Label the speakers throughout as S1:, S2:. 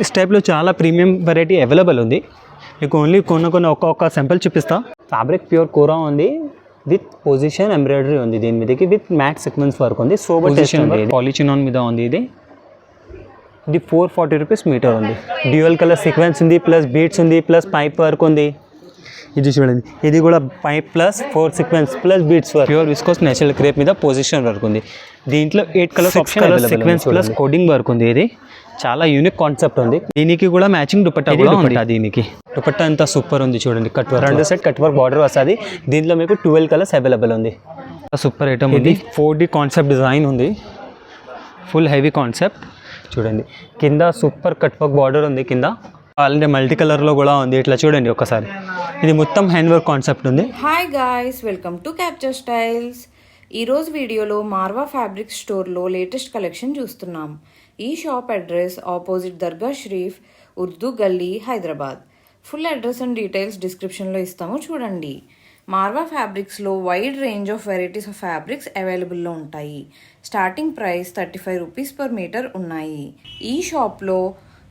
S1: ఈ టైప్లో చాలా ప్రీమియం వెరైటీ అవైలబుల్ ఉంది. మీకు ఓన్లీ కొన్ని కొన్ని ఒక్కొక్క సింపుల్ చూపిస్తా. ఫ్యాబ్రిక్ ప్యూర్ కూరా ఉంది. విత్ పొజిషన్ ఎంబ్రాయిడరీ ఉంది. దీని మీదకి విత్ మ్యాట్ సీక్వెన్స్ వర్క్ ఉంది. సోబర్ పొజిషన్ పాలిచినాన్ మీద ఉంది ఇది. ఇది ఫోర్ ఫార్టీ రూపీస్ మీటర్ ఉంది. డ్యూయల్ కలర్ సీక్వెన్స్ ఉంది ప్లస్ బీట్స్ ఉంది ప్లస్ పైప్ వర్క్ ఉంది. ఇది చూడండి. ఇది కూడా pipe plus four sequence plus beads work pure viscose natural crepe మీద పొజిషన్ వర్క్ ఉంది. దీంట్లో eight colours option colour sequence plus cording work ఉంది ఇది. చాలా యూనిక్ కాన్సెప్ట్ ఉంది. దీనికి కూడా మ్యాచింగ్ దుపట్టా కూడా ఉంది. దీనికి. దుపట్టా అంతా సూపర్ ఉంది చూడండి. కట్ వర్క్ రెండు సెట్ కట్ వర్క్ బార్డర్ వస్తుంది. దీంట్లో మీకు ట్వెల్వ్ కలర్స్ అవైలబుల్ ఉంది. సూపర్ ఐటమ్ ఉంది. ఫోర్ డి కాన్సెప్ట్ డిజైన్ ఉంది. ఫుల్ హెవీ కాన్సెప్ట్ చూడండి. కింద సూపర్ కట్ వర్క్ బార్డర్ ఉంది కింద. అలాంటి మల్టీ కలర్లో కూడా ఉంది. ఇట్లా చూడండి ఒకసారి. ఇది మొత్తం హ్యాండ్ వర్క్ కాన్సెప్ట్ ఉంది
S2: hi guys welcome to capture styles ఈరోజు వీడియోలో మార్వా ఫ్యాబ్రిక్ స్టోర్లో లేటెస్ట్ కలెక్షన్ చూస్తున్నాం. ఈ shop address opposite Dargah Sharif Urdu Gali Hyderabad full address and details డిస్క్రిప్షన్లో ఇస్తాము చూడండి. Marwa ఫ్యాబ్రిక్స్లో wide range of varieties of fabrics అవైలబుల్లో ఉంటాయి. Starting price thirty five rupees per meter ఉన్నాయి. ఈ షాప్లో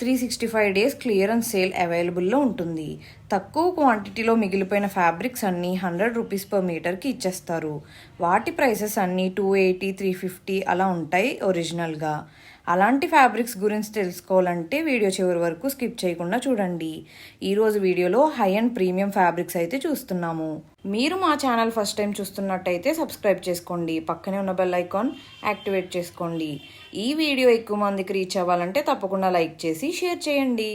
S2: three sixty five days clearance sale అవైలబుల్లో ఉంటుంది. తక్కువ క్వాంటిటీలో మిగిలిపోయిన ఫ్యాబ్రిక్స్ అన్నీ హండ్రెడ్ రూపీస్ పర్ మీటర్కి ఇచ్చేస్తారు. వాటి ప్రైసెస్ అన్నీ టూ ఎయిటీ త్రీ ఫిఫ్టీ అలా ఉంటాయి ఒరిజినల్గా. అలాంటి ఫ్యాబ్రిక్స్ గురించి తెలుసుకోవాలంటే వీడియో చివరి వరకు స్కిప్ చేయకుండా చూడండి. ఈరోజు వీడియోలో హై అండ్ ప్రీమియం ఫ్యాబ్రిక్స్ అయితే చూస్తున్నాము. మీరు మా ఛానల్ ఫస్ట్ టైం చూస్తున్నట్టయితే సబ్స్క్రైబ్ చేసుకోండి. పక్కనే ఉన్న బెల్ ఐకాన్ యాక్టివేట్ చేసుకోండి. ఈ వీడియో ఎక్కువ మందికి రీచ్ అవ్వాలంటే తప్పకుండా లైక్ చేసి షేర్ చేయండి.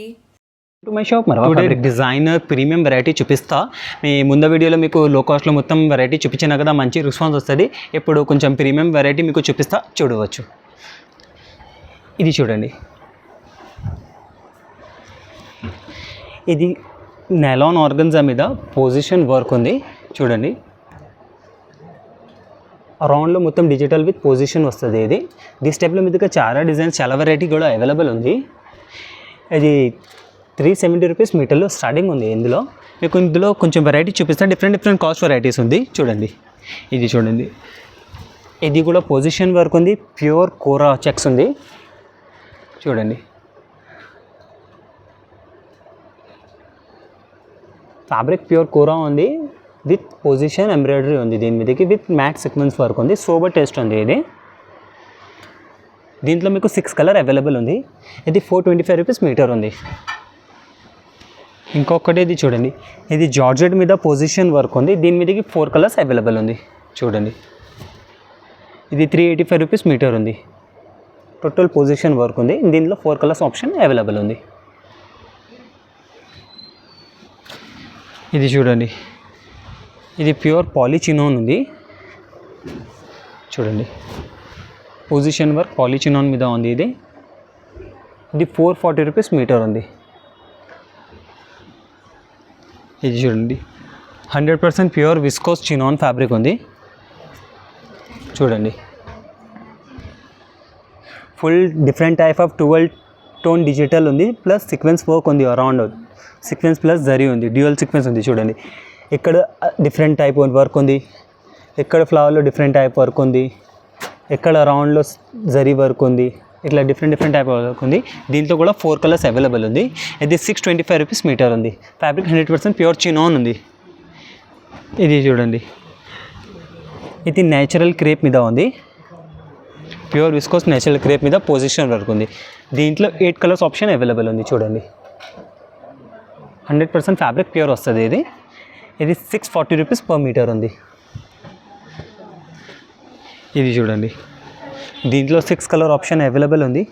S1: To my shop today designer premium variety చూపిస్తా. మీ ముందు వీడియోలో మీకు లో కాస్ట్లో మొత్తం వెరైటీ చూపించినా కదా మంచి రెస్పాన్స్ వస్తుంది. ఇప్పుడు కొంచెం ప్రీమియం వెరైటీ మీకు చూపిస్తా చూడవచ్చు. ఇది చూడండి. ఇది నెలాన్ ఆర్గన్జా మీద పొజిషన్ వర్క్ ఉంది. చూడండి. రౌండ్లో మొత్తం డిజిటల్ విత్ పొజిషన్ వస్తుంది ఇది. దిస్ టైప్లో మీదుగా చాలా డిజైన్స్ చాలా వెరైటీ కూడా అవైలబుల్ ఉంది. ఇది త్రీ సెవెంటీ రూపీస్ మీటర్లో స్టార్టింగ్ ఉంది ఇందులో. మీకు ఇందులో కొంచెం వెరైటీ చూపిస్తాను. డిఫరెంట్ డిఫరెంట్ కాస్ట్ వెరైటీస్ ఉంది. చూడండి. ఇది చూడండి. ఇది కూడా పొజిషన్ వర్క్ ఉంది. ప్యూర్ కోరా చెక్స్ ఉంది. చూడండి. ఫ్యాబ్రిక్ ప్యూర్ కూరా ఉంది. విత్ పొజిషన్ ఎంబ్రాయిడరీ ఉంది. దీని మీదకి విత్ మ్యాట్ సీక్వెన్స్ వర్క్ ఉంది. సోబర్ టేస్ట్ ఉంది ఇది. దీంట్లో మీకు సిక్స్ కలర్ అవైలబుల్ ఉంది. ఇది four twenty five rupees meter ఉంది. ఇంకొకటి ఇది చూడండి. ఇది జార్జెట్ మీద పొజిషన్ వర్క్ ఉంది. దీని మీదకి ఫోర్ కలర్స్ అవైలబుల్ ఉంది. చూడండి. ఇది three eighty five rupees meter ఉంది. టోటల్ పొజిషన్ వర్క్ ఉంది. దీనిలో ఫోర్ కలర్స్ ఆప్షన్ అవైలబుల్ ఉంది. ఇది చూడండి. ఇది ప్యూర్ పాలిచినాన్ ఉంది. చూడండి. పొజిషన్ వర్క్ పాలిచినాన్ మీద ఉంది ఇది. ఇది ఫోర్ ఫార్టీ రూపీస్ మీటర్ ఉంది. ఇది చూడండి. Hundred percent pure viscose chinon fabric ఉంది. చూడండి. Full different type of twelve tone digital ఉంది ప్లస్ సీక్వెన్స్ వర్క్ ఉంది అరౌండ్ సీక్వెన్స్ ప్లస్ జరీ ఉంది డ్యూయల్ సీక్వెన్స్ ఉంది చూడండి. ఇక్కడ డిఫరెంట్ టైప్ వర్క్ ఉంది. ఇక్కడ ఫ్లవర్లో డిఫరెంట్ టైప్ వర్క్ ఉంది. ఎక్కడ రౌండ్లో జరీ వర్క్ ఉంది. ఇట్లా డిఫరెంట్ డిఫరెంట్ టైప్ వర్క్ ఉంది. దీంట్లో కూడా ఫోర్ కలర్స్ అవైలబుల్ ఉంది. ఇది six twenty five rupees meter ఉంది. Fabric hundred percent pure chinon ఉంది. ఇది చూడండి. ఇది నేచురల్ క్రేప్ మీద ఉంది. ప్యూర్ విస్కోస్ నేచురల్ క్రేప్ మీద పొజిషన్ వర్క్ ఉంది. దీంట్లో ఎయిట్ కలర్స్ ఆప్షన్ అవైలబుల్ ఉంది చూడండి. హండ్రెడ్ పర్సెంట్ ఫ్యాబ్రిక్ ప్యూర్ వస్తుంది ఇది. ఇది six forty rupees per meter ఉంది. ఇది చూడండి. దీంట్లో సిక్స్ కలర్ ఆప్షన్ అవైలబుల్ ఉంది.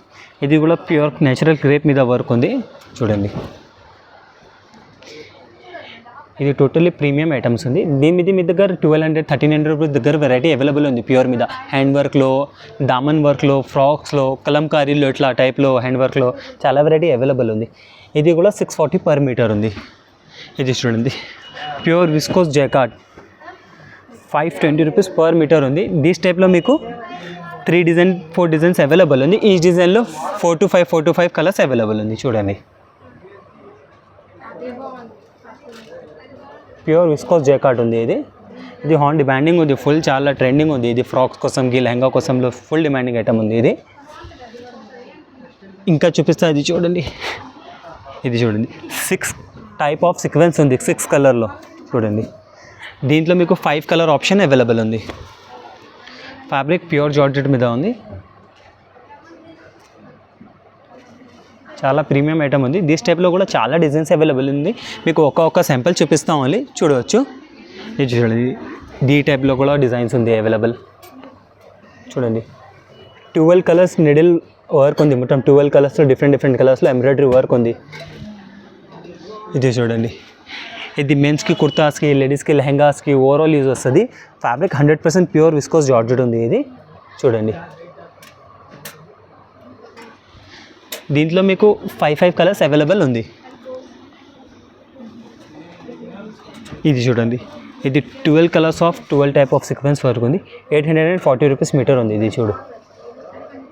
S1: ఇది కూడా ప్యూర్ నేచురల్ క్రేప్ మీద వర్క్ ఉంది. చూడండి. ఇది టోటల్లీ ప్రీమియం ఐటమ్స్ ఉంది. దీని మీద మీ దగ్గర twelve hundred thirteen hundred rupees దగ్గర వెరైటీ అవైలబుల్ ఉంది ప్యూర్ మీద. హ్యాండ్ వర్క్లో దామన్ వర్క్లో ఫ్రాక్స్లో కలంకారీలో ఇట్లా టైప్లో హ్యాండ్ వర్క్లో చాలా వెరైటీ అవైలబుల్ ఉంది. ఇది కూడా సిక్స్ ఫార్టీ పర్ మీటర్ ఉంది. ఇది చూడండి. Pure viscose jacquard five twenty rupees per meter ఉంది. దీస్ టైప్లో మీకు three design four designs available ఉంది. ఈ డిజైన్లో four to five four to five colours available ఉంది. చూడండి. ప్యూర్ విస్కోస్ జేకాట్ ఉంది ఇది. ఇది హాన్ డిమాండింగ్ ఉంది ఫుల్ చాలా ట్రెండింగ్ ఉంది. ఇది ఫ్రాక్స్ కోసం గి లెహంగా కోసంలో ఫుల్ డిమాండింగ్ ఐటమ్ ఉంది ఇది. ఇంకా చూపిస్తా ఇది చూడండి. ఇది చూడండి. సిక్స్ టైప్ ఆఫ్ సీక్వెన్స్ ఉంది సిక్స్ కలర్లో చూడండి. దీంట్లో మీకు ఫైవ్ కలర్ ఆప్షన్ అవైలబుల్ ఉంది. ఫ్యాబ్రిక్ ప్యూర్ జార్జెట్ మీద ఉంది. చాలా ప్రీమియం ఐటమ్ ఉంది. దిస్ టైప్లో కూడా చాలా డిజైన్స్ అవైలబుల్ ఉంది. మీకు ఒక్కొక్క ఒక శాంపిల్ చూపిస్తాం ఓన్లీ. చూడవచ్చు. ఇది చూడండి. డీ టైప్లో కూడా డిజైన్స్ ఉంది అవైలబుల్ చూడండి. ట్వెల్వ్ కలర్స్ నిడిల్ వర్క్ ఉంది. మొత్తం ట్వెల్వ్ కలర్స్లో డిఫరెంట్ డిఫరెంట్ కలర్స్లో ఎంబ్రాయిడరీ వర్క్ ఉంది. ఇది చూడండి. ఇది మెన్స్కి కుర్తాస్కి లేడీస్కి లెహంగాస్కి ఓవరాల్ యూజ్ వస్తుంది. Fabric hundred percent pure viscose georgette ఉంది ఇది. చూడండి. దీంట్లో మీకు ఫైవ్ ఫైవ్ కలర్స్ అవైలబుల్ ఉంది. ఇది చూడండి. ఇది twelve colours of twelve type of sequence వరకు ఉంది. Eight hundred and forty rupees meter ఉంది ఇది చూడు.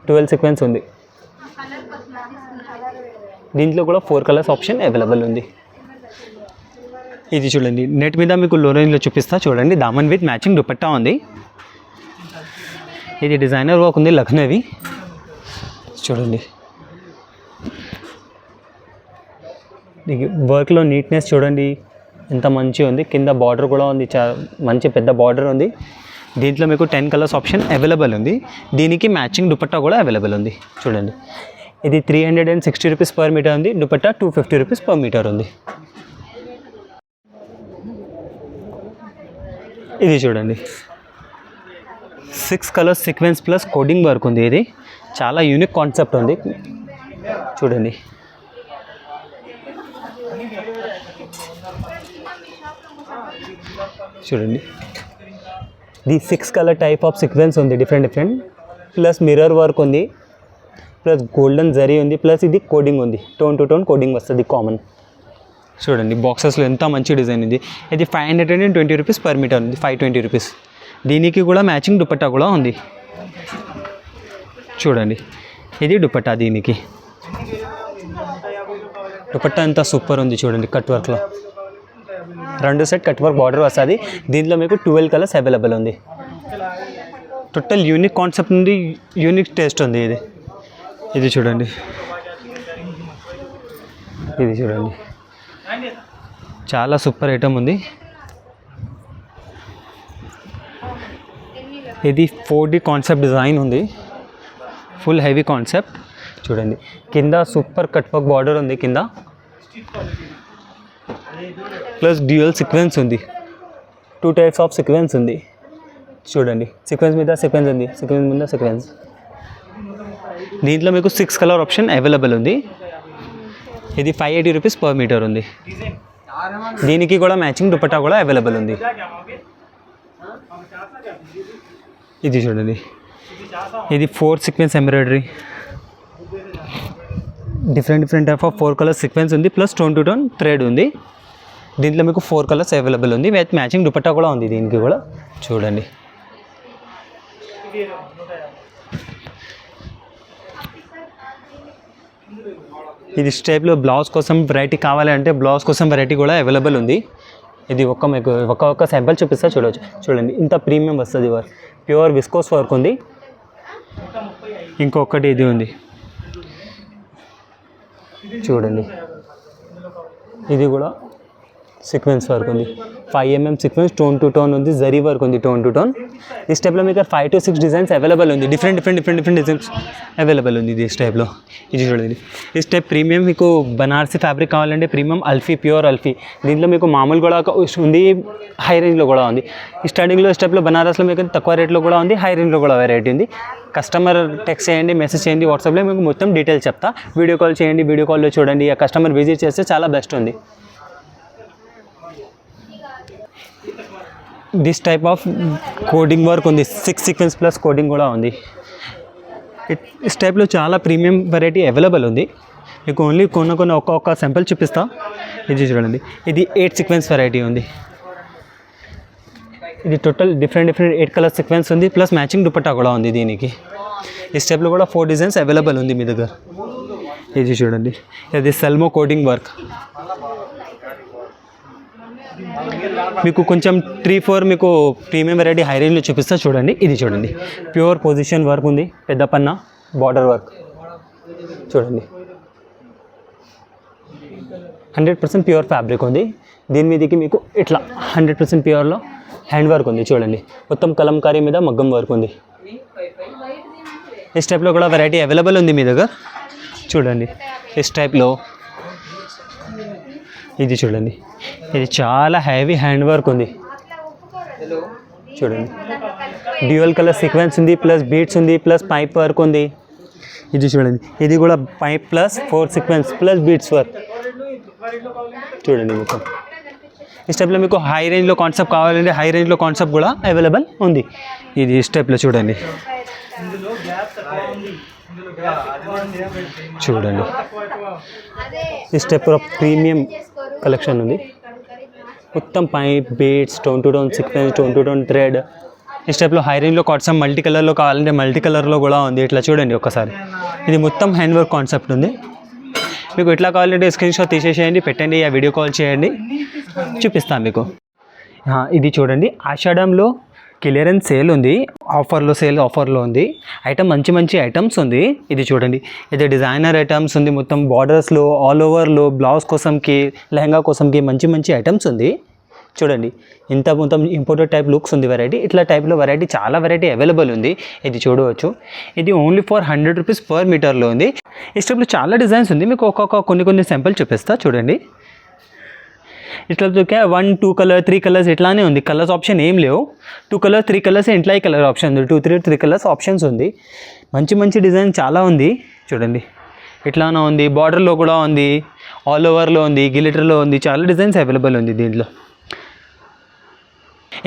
S1: ట్వెల్వ్ సీక్వెన్స్ ఉంది. దీంట్లో కూడా ఫోర్ కలర్స్ ఆప్షన్ అవైలబుల్ ఉంది. ఇది చూడండి. నెట్ మీద మీకు లో రేంజ్లో చూపిస్తా. చూడండి. దామన్ విత్ మ్యాచింగ్ దుపట్టా ఉంది. ఇది డిజైనర్ వర్క్ ఉంది లక్నవి చూడండి. వర్క్లో నీట్నెస్ చూడండి ఎంత మంచిగా ఉంది. కింద బార్డర్ కూడా ఉంది చా మంచి పెద్ద బార్డర్ ఉంది. దీంట్లో మీకు టెన్ కలర్స్ ఆప్షన్ అవైలబుల్ ఉంది. దీనికి మ్యాచింగ్ దుపట్టా కూడా అవైలబుల్ ఉంది. చూడండి. ఇది three hundred and sixty rupees per meter ఉంది. Dupatta two fifty rupees per meter ఉంది. ఇది చూడండి. Six colours sequence plus cording work ఉంది ఇది. చాలా యూనిక్ కాన్సెప్ట్ ఉంది. చూడండి. చూడండి. The six colour type of sequence ఉంది different different. Plus mirror work ఉంది. ప్లస్ గోల్డెన్ జరీ ఉంది. ప్లస్ ఇది కోడింగ్ ఉంది. టోన్ టు టోన్ కోడింగ్ వస్తుంది కామన్. చూడండి బాక్సెస్లో ఎంత మంచి డిజైన్ ఉంది. ఇది five hundred and twenty rupees per meter ఉంది. Five twenty rupees. దీనికి కూడా మ్యాచింగ్ దుపట్టా కూడా ఉంది. చూడండి ఇది దుపట్టా దీనికి. దుపట్టా ఎంత సూపర్ ఉంది చూడండి కట్ వర్క్లో. రెండు సెట్ కట్ వర్క్ బార్డర్ వస్తుంది. దీంట్లో మీకు ట్వెల్వ్ కలర్స్ అవైలబుల్ ఉంది. టోటల్ యూనిక్ కాన్సెప్ట్ ఉంది యూనిక్ టేస్ట్ ఉంది ఇది. ఇది చూడండి. ఇది చూడండి. చాలా సూపర్ ఐటమ్ ఉంది. ఇది ఫోర్ డి కాన్సెప్ట్ డిజైన్ ఉంది. ఫుల్ హెవీ కాన్సెప్ట్ చూడండి. కింద సూపర్ కట్ వర్క్ బార్డర్ ఉంది కింద. ప్లస్ డ్యూయల్ సీక్వెన్స్ ఉంది. టూ టైప్స్ ఆఫ్ సీక్వెన్స్ ఉంది. చూడండి. సీక్వెన్స్ మీద సీక్వెన్స్ ఉంది. సీక్వెన్స్ మీద సీక్వెన్స్ దీంట్లో మీకు సిక్స్ కలర్ ఆప్షన్ అవైలబుల్ ఉంది. ఇది five eighty rupees per meter ఉంది. దీనికి కూడా మ్యాచింగ్ దుపట్టా కూడా అవైలబుల్ ఉంది. ఇది చూడండి. ఇది four sequence embroidery different different type of four colours sequence ఉంది. Plus tone to tone thread ఉంది. దీంట్లో మీకు ఫోర్ కలర్స్ అవైలబుల్ ఉంది. విత్ మ్యాచింగ్ దుపట్టా కూడా ఉంది దీనికి కూడా. చూడండి. ఇది స్టైప్లో బ్లౌజ్ కోసం వెరైటీ కావాలంటే బ్లౌజ్ కోసం వెరైటీ కూడా అవైలబుల్ ఉంది. ఇది ఒక్క మీకు ఒక్క ఒక్క శాంపిల్ చూపిస్తా చూడవచ్చు చూడండి. ఇంత ప్రీమియం వస్తుంది వర్క్ ప్యూర్ విస్కోస్ వర్క్ ఉంది. ఇంకొకటి ఇది ఉంది. చూడండి. ఇది కూడా సీక్వెన్స్ వర్క్ ఉంది. Five MM sequence tone to tone ఉంది జరీ వర్క్ ఉంది టోన్ టు టోన్ ఈ స్టెప్లో మీకు five to six designs available ఉంది. Different different different different designs available ఉంది ఇది స్టెప్లో ఇది చూడండి. ఈ స్టెప్ ప్రీమియం మీకు బనారసీ ఫ్యాబ్రిక్ కావాలంటే ప్రీమియం అల్ఫీ ప్యూర్ అల్ఫీ దీంట్లో మీకు మామూలు కూడా ఉంది హై రేంజ్లో కూడా ఉంది. ఈ స్టార్టింగ్లో స్టెప్లో బనారస్లో మీకు తక్కువ రేట్లో కూడా ఉంది హై రేంజ్లో కూడా వెరైటీ ఉంది. కస్టమర్ టెక్స్ట్ చేయండి మెసేజ్ చేయండి వాట్సాప్లో మీకు మొత్తం డీటెయిల్స్ చెప్తా. వీడియో కాల్ చేయండి వీడియో కాల్లో చూడండి. ఆ కస్టమర్ విజిట్ చేస్తే చాలా బెస్ట్ ఉంది. This type of cording work ఉంది. సిక్స్ సీక్వెన్స్ ప్లస్ కోడింగ్ కూడా ఉంది. ఇస్ టైప్లో చాలా ప్రీమియం వెరైటీ అవైలబుల్ ఉంది. మీకు ఓన్లీ కొన్ని కొన్ని ఒక్కొక్క సింపుల్ చూపిస్తా. ఇది చూడండి. ఇది ఎయిట్ సీక్వెన్స్ వెరైటీ ఉంది. ఇది total different different eight colour sequence ఉంది. ప్లస్ మ్యాచింగ్ దుపట్టా కూడా ఉంది దీనికి. ఈ స్టెప్లో కూడా ఫోర్ డిజైన్స్ అవైలబుల్ ఉంది మీ దగ్గర. ఇది చూడండి. ఇది సెల్మో కోడింగ్ వర్క్ మీకు కొంచెం త్రీ ఫోర్ మీకు ప్రీమియం వెరైటీ హై రేంజ్లో చూపిస్తా చూడండి. ఇది చూడండి. ప్యూర్ పొజిషన్ వర్క్ ఉంది. పెద్ద పన్న బార్డర్ వర్క్ చూడండి. హండ్రెడ్ పర్సెంట్ ప్యూర్ ఫ్యాబ్రిక్ ఉంది. దీని మీదకి మీకు ఇట్లా హండ్రెడ్ పర్సెంట్ ప్యూర్లో హ్యాండ్ వర్క్ ఉంది చూడండి. మొత్తం కలంకారీ మీద మగ్గం వర్క్ ఉంది. ఈ టైప్లో కూడా వెరైటీ అవైలబుల్ ఉంది మీ దగ్గర. చూడండి. ఈ టైప్లో ఇది చూడండి. ఇది చాలా హెవీ హ్యాండ్ వర్క్ ఉంది. చూడండి. డ్యూయల్ కలర్ సీక్వెన్స్ ఉంది ప్లస్ బీట్స్ ఉంది ప్లస్ పైప్ వర్క్ ఉంది. ఇది చూడండి. ఇది కూడా pipe plus four sequence plus beads work చూడండి మొత్తం. ఈ స్టెప్లో మీకు హై రేంజ్లో కాన్సెప్ట్ కావాలంటే హై రేంజ్లో కాన్సెప్ట్ కూడా అవైలబుల్ ఉంది. ఇది ఈ స్టెప్లో చూడండి. చూడండి. ఈ స్టెప్ ప్రీమియం కలెక్షన్ ఉంది. మొత్తం pipe beads tone to tone sequence tone to tone thread ఈ స్టెప్లో హైరింగ్లో రేంజ్లో మల్టీ కలర్లో కావాలంటే మల్టీ కలర్లో కూడా ఉంది. ఇట్లా చూడండి ఒకసారి ఇది మొత్తం హ్యాండ్ వర్క్ కాన్సెప్ట్ ఉంది. మీకు ఎట్లా కావాలంటే స్క్రీన్ షాట్ తీసేసేయండి పెట్టండి ఆ వీడియో కాల్ చేయండి. చూపిస్తాను మీకు. ఇది చూడండి. ఆషాఢంలో క్లియరెన్స్ సేల్ ఉంది ఆఫర్లో సేల్ ఆఫర్లో ఉంది. ఐటమ్ మంచి మంచి ఐటమ్స్ ఉంది. ఇది చూడండి. ఇది డిజైనర్ ఐటమ్స్ ఉంది. మొత్తం బార్డర్స్లో ఆల్ ఓవర్లో బ్లౌజ్ కోసంకి లెహంగా కోసంకి మంచి మంచి ఐటమ్స్ ఉంది. చూడండి. ఇంత మొత్తం ఇంపోర్టెడ్ టైప్ లుక్స్ ఉంది వెరైటీ ఇట్లా టైప్లో వెరైటీ చాలా వెరైటీ అవైలబుల్ ఉంది. ఇది చూడవచ్చు. ఇది only for hundred rupees per మీటర్లో ఉంది. ఈ స్టెప్లో చాలా డిజైన్స్ ఉంది. మీకు ఒక్కొక్క కొన్ని కొన్ని శాంపుల్ చూపిస్తా. చూడండి. ఇట్లా దొరికే one two colour three colours ఇట్లానే ఉంది. కలర్స్ ఆప్షన్ ఏం లేవు. టూ కలర్స్ త్రీ కలర్స్ ఇంట్లో ఈ కలర్ ఆప్షన్ ఉంది. Two three three colours options ఉంది. మంచి మంచి డిజైన్ చాలా ఉంది. చూడండి. ఇట్లానే ఉంది. బార్డర్లో కూడా ఉంది. ఆల్ ఓవర్లో ఉంది. గిలిటర్లో ఉంది. చాలా డిజైన్స్ అవైలబుల్ ఉంది దీంట్లో.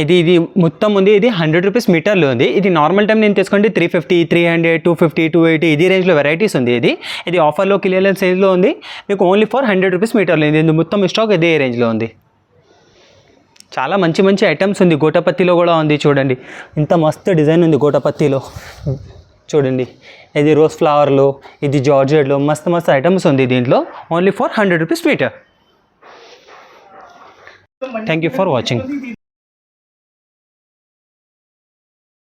S1: ఇది ఇది మొత్తం ఉంది. ఇది హండ్రెడ్ రూపీస్ మీటర్లో ఉంది. ఇది నార్మల్ టైం నేను తీసుకోండి three fifty three hundred two fifty two eighty ఇది రేంజ్లో వెరైటీస్ ఉంది ఇది. ఇది ఆఫర్లో క్లియర్ సైజ్లో ఉంది. మీకు ఓన్లీ ఫర్ హండ్రెడ్ రూపీస్ మీటర్లో ఉంది. ఇది మొత్తం స్టాక్ ఇదే రేంజ్లో ఉంది. చాలా మంచి మంచి ఐటమ్స్ ఉంది. గోటపత్తిలో కూడా ఉంది చూడండి. ఇంత మస్తు డిజైన్ ఉంది గోటపత్తిలో. చూడండి. ఇది రోజ్ ఫ్లవర్లో ఇది జార్జెట్లో మస్తు మస్తు ఐటమ్స్ ఉంది దీంట్లో. Only for hundred rupees meter thank you for watching